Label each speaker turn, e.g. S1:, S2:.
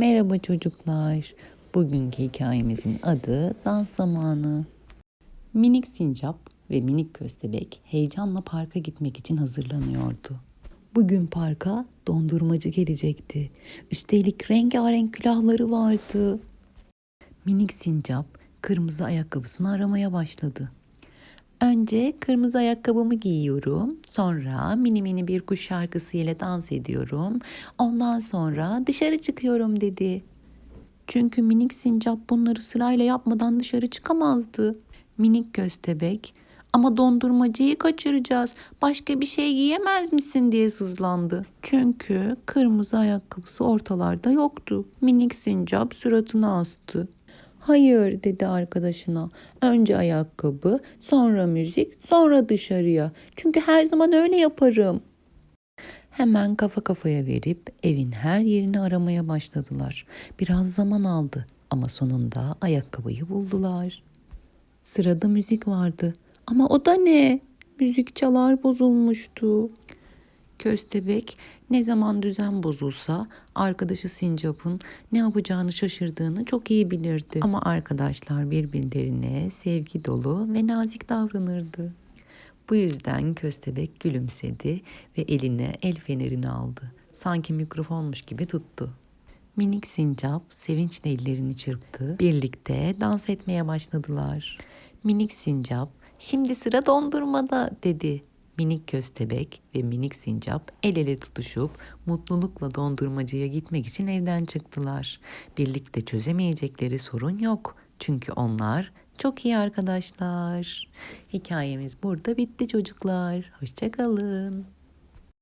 S1: Merhaba çocuklar. Bugünkü hikayemizin adı Dans Zamanı. Minik sincap ve minik köstebek heyecanla parka gitmek için hazırlanıyordu. Bugün parka dondurmacı gelecekti. Üstelik rengarenk külahları vardı. Minik sincap kırmızı ayakkabısını aramaya başladı. Önce kırmızı ayakkabımı giyiyorum. Sonra mini mini bir kuş şarkısı ile dans ediyorum. Ondan sonra dışarı çıkıyorum dedi. Çünkü minik sincap bunları sırayla yapmadan dışarı çıkamazdı. Minik köstebek ama dondurmacıyı kaçıracağız. Başka bir şey giyemez misin diye sızlandı. Çünkü kırmızı ayakkabısı ortalarda yoktu. Minik sincap suratını astı. Hayır dedi arkadaşına. Önce ayakkabı, sonra müzik, sonra dışarıya. Çünkü her zaman öyle yaparım. Hemen kafa kafaya verip evin her yerini aramaya başladılar. Biraz zaman aldı ama sonunda ayakkabıyı buldular. Sırada müzik vardı ama o da ne? Müzik çalar bozulmuştu. Köstebek ne zaman düzen bozulsa arkadaşı Sincap'ın ne yapacağını şaşırdığını çok iyi bilirdi. Ama arkadaşlar birbirlerine sevgi dolu ve nazik davranırdı. Bu yüzden Köstebek gülümsedi ve eline el fenerini aldı. Sanki mikrofonmuş gibi tuttu. Minik sincap sevinçle ellerini çırptı. Birlikte dans etmeye başladılar. Minik sincap, şimdi sıra dondurmada dedi. Minik köstebek ve minik sincap el ele tutuşup mutlulukla dondurmacıya gitmek için evden çıktılar. Birlikte çözemeyecekleri sorun yok. Çünkü onlar çok iyi arkadaşlar. Hikayemiz burada bitti çocuklar. Hoşçakalın.